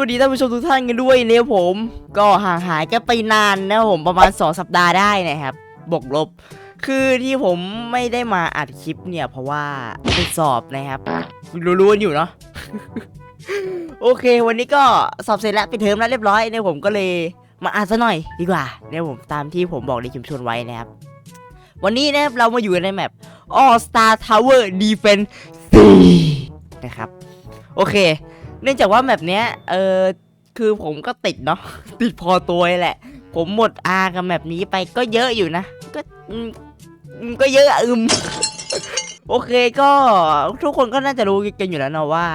วัสดีท่านผู้ชมทุกท่านกันด้วยเนี่ยผม ก็ห่างหายกันไปนานนะผมประมาณ 2 สัปดาห์ได้นะครับบกลบ คือที่ผมไม่ได้มาอัดคลิปเนี่ย เพราะว่าไปสอบนะครับ รู้ๆกันอยู่เนาะโอเค วันนี้ก็สอบเสร็จแล้วไปเทอมแล้วเรียบร้อยเนี่ยผมก็เลยมาอ่านซะหน่อยดีกว่าเนี่ยผมตามที่ผมบอกในชุมชนไว้นะครับ วันนี้นะครับเรามาอยู่ในแมป All Star Tower Defense 4นะครับโอเค เนื่องจากว่าแมปเนี้ยเออคือผมก็ติดเนาะติดพอตัวแหละ ผมหมดอากับแมปนี้ไปก็เยอะอยู่นะ ก็อืมอืมก็เยอะอะอืมโอเคก็ทุกคนก็น่าจะรู้กันอยู่แล้วเนาะว่า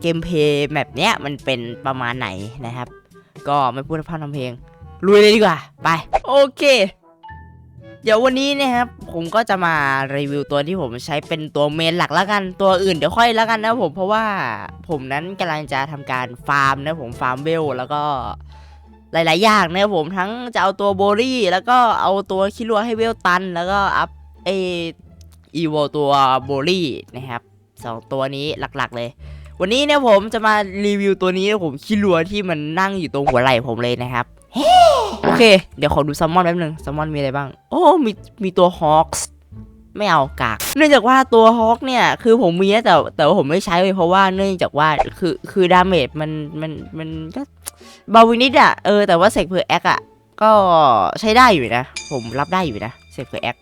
เกมเพย์แมปเนี้ยมันเป็นประมาณไหนนะครับ ก็ไม่พูดพร่ำทำเพลงลุยเลยดีกว่า ไป โอเค เดี๋ยววันนี้นะครับผมก็จะมารีวิวตัวที่ผมใช้เป็นตัวเมนหลักแล้วกันตัวอื่นเดี๋ยวค่อยแล้วกันนะผมเพราะว่าผมนั้นกำลังจะทำการฟาร์มนะผมฟาร์มเวลแล้วก็หลาย ๆ อย่างนะครับผมทั้งจะเอาตัวโบลี่แล้วก็เอาตัวคิรัวให้เวลตัน แล้วก็อัพเออีโวตัวโบลี่นะครับสองตัวนี้หลัก ๆ เลย วันนี้เนี่ยผมจะมารีวิวตัวนี้นะผมคิรัวที่มันนั่งอยู่ตรงหัวไหล่ผมเลยนะครับ โอเค เดี๋ยวขอดูซัมมอนแป๊บนึงซัมมอนมีอะไรบ้าง โอ้ มี มีตัวฮอคส์ไม่เอากาก เนื่องจากว่าตัวฮอคเนี่ย คือผมมีนะแต่แต่ว่าผมไม่ใช้เลยเพราะว่าเนื่องจากว่าคือคือดาเมจมันมันมันก็เบาไปนิดอะเออแต่ว่าเซกเพอร์แอคอะก็ใช้ได้อยู่นะ ผมรับได้อยู่นะเซกเพอร์แอค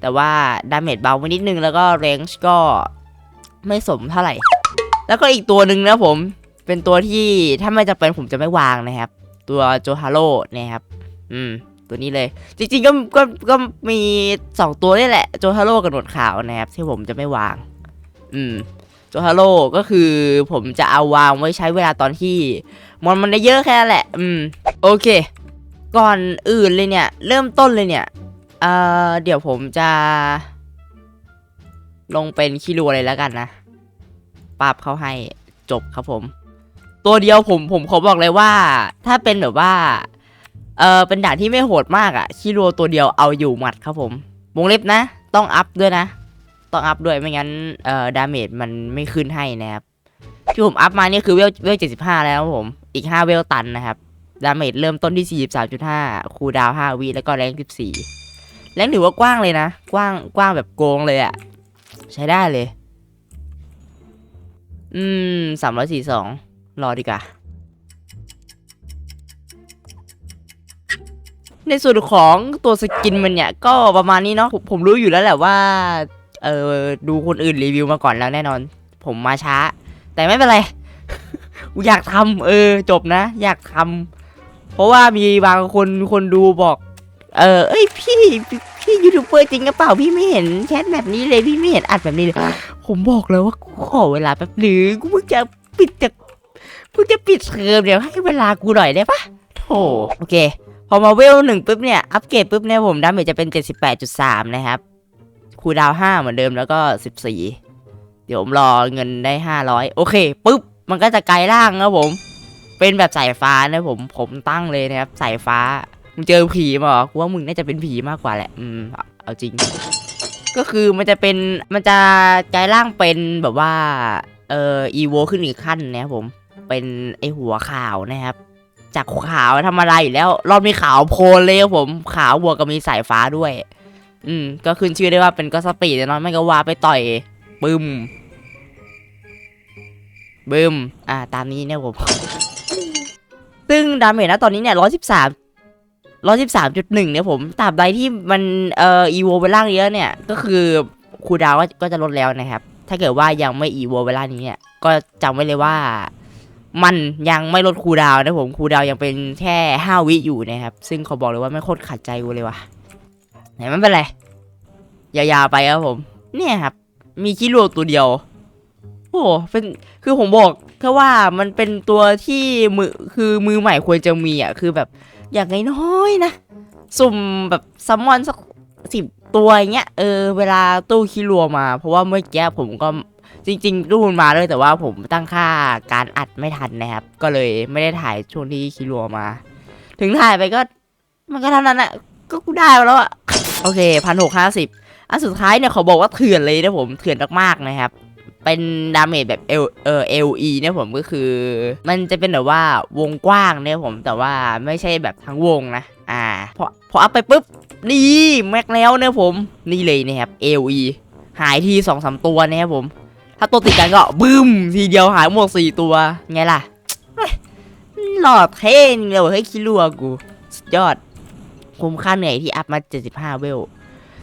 แต่ว่าดาเมจเบาไปนิดนึงแล้วก็เรนจ์ก็ไม่สมเท่าไหร่ แล้วก็อีกตัวหนึ่งนะผมเป็นตัวที่ถ้าไม่จำเป็นผมจะไม่วางนะครับ ตัวโจฮาโร่นะครับ อืม ตัวนี้เลย จริงๆก็ก็ก็มีสองตัวนี่แหละ โจฮาโร่กับหนวดขาวนะครับ ที่ผมจะไม่วาง อืม โจฮาโร่ก็คือผมจะเอาวางไว้ใช้เวลาตอนที่ มอนมันได้เยอะแค่แหละ อืม โอเค ก่อนอื่นเลยเนี่ย เริ่มต้นเลยเนี่ย เอ่อ เดี๋ยวผมจะ ลงเป็นคิรัวเลยแล้วกันนะปรับเขาให้จบครับผม ตัวเดียวผมผมขอบอกเลยว่า ถ้าเป็นแบบว่า เออเป็นด่านที่ไม่โหดมากอะคิโรตัวเดียวเอาอยู่หมัดครับผมวงเล็บนะ ต้องอัพด้วยนะ ต้องอัพด้วยไม่งั้นเอ่อดาเมจมันไม่ขึ้นให้นะครับที่ผมอัพมานี่คือเวลเวลเจ็ดสิบห้าแล้วครับผมอีกห้าเวลตันนะครับดาเมจเริ่มต้นที่สี่สิบสามจุดห้าคูลดาวห้าวิแล้วก็แรงสิบสี่แรงถือว่ากว้างเลยนะ กว้างกว้างแบบโกงเลยอะใช้ได้เลย อืมสามร้อยสี่สอง รอดีกว่า ในส่วนของตัวสกินมันเนี่ย ก็ประมาณนี้เนาะผมผมรู้อยู่แล้วแหละว่า เออดูคนอื่นรีวิวมาก่อนแล้วแน่นอน ผมมาช้า แต่ไม่เป็นไร อยากทำเออ จบนะ อยากทำเพราะว่ามีบางคนคนดูบอก เออเอ้ยพี่พี่ยูทูบเบอร์จริงกระเปล่าพี่ไม่เห็นแชทแบบนี้เลยพี่ไม่เห็นอัดแบบนี้เลยผมบอกแล้วว่ากูขอเวลาแป๊บหนึ่งกูเพิ่งจะปิดจาก เพิ่งจะปิดเทอมเดี๋ยวให้เวลากูหน่อยได้ปะโถโอเค พอมาเวลหนึ่งปุ๊บเนี่ย อัปเกรดปุ๊บเนี่ยผมดาเมจจะเป็น 78.3 นะครับ คูลดาวน์5เหมือนเดิมแล้วก็ 14 เดี๋ยวผมรอเงินได้ 500 โอเคปุ๊บ มันก็จะกลายร่างนะผม เป็นแบบสายฟ้านะผมผมตั้งเลยนะครับสายฟ้ามึงเจอผีมาเหรอกูว่ามึงน่าจะเป็นผีมากกว่าแหละ อืมเอาเอาจริง ก็คือมันจะเป็น มันจะกลายร่างเป็นแบบว่า เอ่อ อีโวขึ้นอีกขั้นนะครับผม เป็นไอหัวขาวนะครับ จากขาวธรรมดาอยู่แล้ว รอบนี้ขาวโพลเลยผมขาวบวกกับมีสายฟ้าด้วย อืม ก็ขึ้นชื่อได้ว่าเป็นก็สปีดน้อยไม่ก็ว่าไปต่อยปึ้มบึมอ่า ตามนี้เนี่ยผม ซึ่งดาเมจนะตอนนี้เนี่ยร้อยสิบสามร้อยสิบสามจุดหนึ่งเนี่ยผมตราบใดที่มันเอ่ออีโวไปล่างเยอะเนี่ย ก็คือคูดาวก็จะลดแล้วนะครับ ถ้าเกิดว่ายังไม่อีโวไปล่านี้เนี่ย ก็จำไว้เลยว่า มันยังไม่ลดคูดาวนะผมคูดาวยังเป็นแค่ห้าวิอยู่นะครับ ซึ่งเขาบอกเลยว่าไม่โคตรขัดใจกูเลยว่ะไหนไม่เป็นไรยาวๆไปครับผม เนี่ยครับ มีคิรัวตัวเดียว โอ้เป็นคือผมบอกแค่ว่ามันเป็นตัวที่มือคือมือใหม่ควรจะมีอะคือแบบอย่างน้อยๆนะ สุ่มแบบซัมมอนสักสิบตัวอย่างเงี้ยเออเวลาตู้คิรัวมา เพราะว่าเมื่อกี้ผมก็ จริง ๆ รูปมันมาเลยแต่ว่าผมตั้งค่าการอัดไม่ทันนะครับ ก็เลยไม่ได้ถ่ายช่วงที่คิรัวมา ถึงถ่ายไปก็ มันก็เท่านั้นอะก็กูได้มาแล้วอะโอเคพันหกห้าสิบอันสุดท้ายเนี่ยเขาบอกว่าเถื่อนเลยนะผมเถื่อนมากๆนะครับ เป็นดาเมจแบบเอลเออเอลีเนี่ยผมก็คือ มันจะเป็นแบบว่าวงกว้างเนี่ยผมแต่ว่าไม่ใช่แบบทั้งวงนะอ่าพอพออัพไปปุ๊บนี่แม็กแล้วเนี่ยผมนี่เลยนะครับเอลีหายทีสองสามตัวเนี่ยผม ถ้าตัวติดกันก็บึ้มทีเดียวหายหมดสี่ตัว ไงล่ะหลอดเท่จริงเลยว่ะเฮ้ยคิดรัวกู สุดยอด คุ้มค่าเหนื่อยที่อัพมา 75 เวล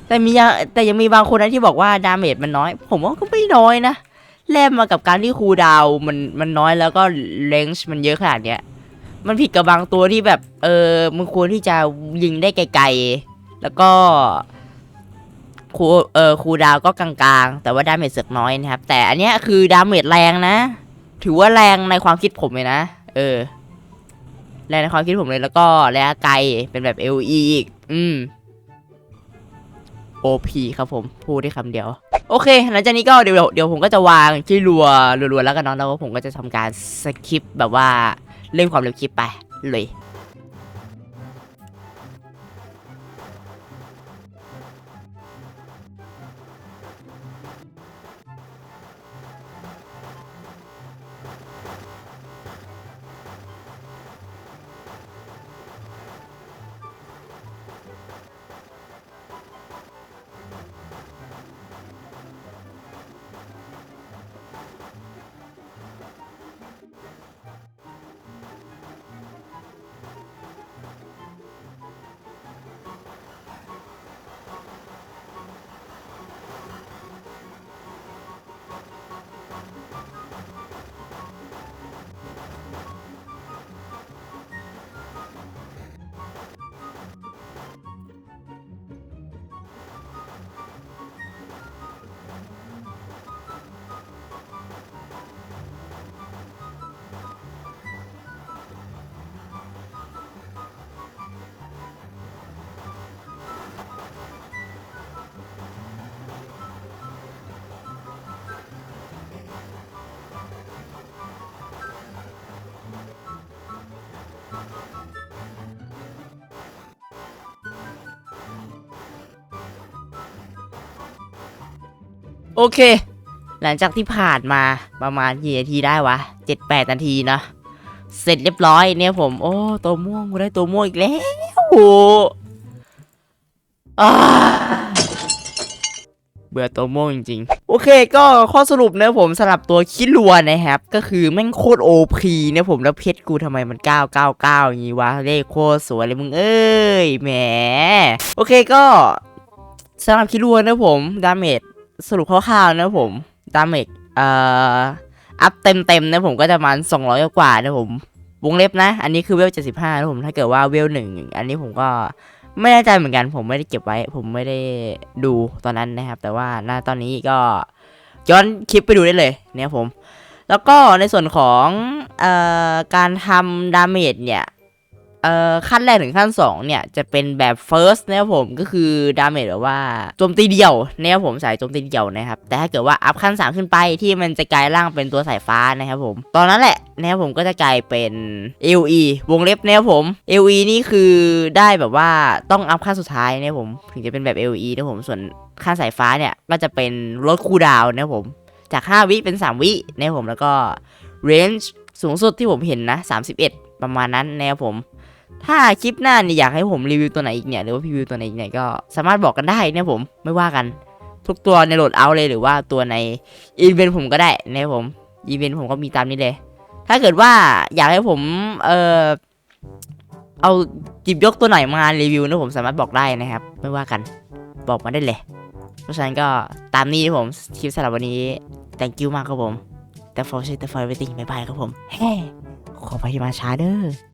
แต่มียังแต่ยังมีบางคนนะที่บอกว่าดาเมจมันน้อย ผมว่าก็ไม่น้อยนะ แลกมากับการที่คูดาวมันมันน้อยแล้วก็เลนส์มันเยอะขนาดเนี้ย มันผิดกับบางตัวที่แบบ เออมันควรที่จะยิงได้ไกลๆ แล้วก็ ครูเออครูดาวก็กลางๆ แต่ว่าดาเมจเสือกน้อยนะครับ แต่อันเนี้ยคือดาเมจแรงนะ ถือว่าแรงในความคิดผมเลยนะ เออ แรงในความคิดผมเลยแล้วก็ระยะไกลเป็นแบบ LE อีก อืม OP ครับผม พูดได้คำเดียว โอเค หลังจากนี้ก็เดี๋ยวเดี๋ยวผมก็จะวางที่รัวรัวๆแล้วกันเนาะแล้วก็ผมก็จะทำการสคิปแบบว่าเร่งความเร็วคลิปไปเลย โอเค หลังจากที่ผ่านมาประมาณกี่นาทีได้วะเจ็ดแปดนาทีเนอะเสร็จเรียบร้อยเนี่ยผม โอ้ ตัวม่วงกูได้ตัวม่วงอีกแล้วโอ้อ่า เบื่อตัวม่จริงๆ โอเคก็ข้อสรุปนะผมสำหรับตัวคิดลัวนะครับ ก็คือแม่งโคตรโอพีเนี่ยผมแล้วเพชรกูทำไมมัน 999 อย่างงี้วะ เลขโคตรสวยเลยมึงเอ้ยแหม โอเคก็สำหรับคิดลัวนะผมดาเมจสรุปคร่าวๆนะผมดาเมจเอ่ออัพเต็มๆนะผมก็จะประมาณ 200 กว่านะผมวงเล็บนะ อันนี้คือเวล 75นะผมถ้าเกิดว่าเวลหนึ่งอันนี้ผมก็ ไม่แน่ใจเหมือนกัน ผมไม่ได้เก็บไว้ ผมไม่ได้ดูตอนนั้นนะครับ แต่ว่าณตอนนี้ก็ย้อนคลิปไปดูได้เลยเนี่ยผม แล้วก็ในส่วนของออการทำดาเมจเนี่ย เอ่อขั้นแรกถึงขั้น 2 เนี่ย จะเป็นแบบ first นะครับผมก็คือดาเมจแบบว่าโจมตีเดี่ยวนะครับผมสายโจมตีเดี่ยวนะครับ แต่ถ้าเกิดว่าอัพขั้น 3 ขึ้นไปที่มันจะกลายร่างเป็นตัวสายฟ้านะครับผม ตอนนั้นแหละนะครับผมก็จะกลายเป็น LE วงเล็บนะครับผม LE นี่คือได้แบบว่าต้องอัพขั้นสุดท้ายนะครับผมถึงจะเป็นแบบ LE นะครับผมส่วนขั้นสายฟ้าเนี่ยก็จะเป็นลดคูดาวน์นะครับผมจาก 5 วิเป็น 3 วินะครับผมแล้วก็ range สูงสุดที่ผมเห็นนะ31 ประมาณนั้นนะครับผม ถ้าคลิปหน้าเนี่ยอยากให้ผมรีวิวตัวไหนอีกเนี่ยหรือว่าพรีวิวตัวไหนอีกเนี่ยก็สามารถบอกกันได้นี่ยผมไม่ว่ากัน ทุกตัวในโหลดเอาเลยหรือว่าตัวในอีเวนต์ผมก็ได้นะผมอีเวนต์ผมก็มีตามนี้เลย ถ้าเกิดว่าอยากให้ผมเออเอาจิบยกตัวไหนมารีวิวนะผมสามารถบอกได้นะครับ ไม่ว่ากันบอกมาได้เลย เพราะฉะนั้นก็ตามนี้นะผมคลิปสำหรับวันนี้ thank you มากครับผมแต่ for shit for everything บายบายครับผมเฮ้ขอไปมาช้าเด้อ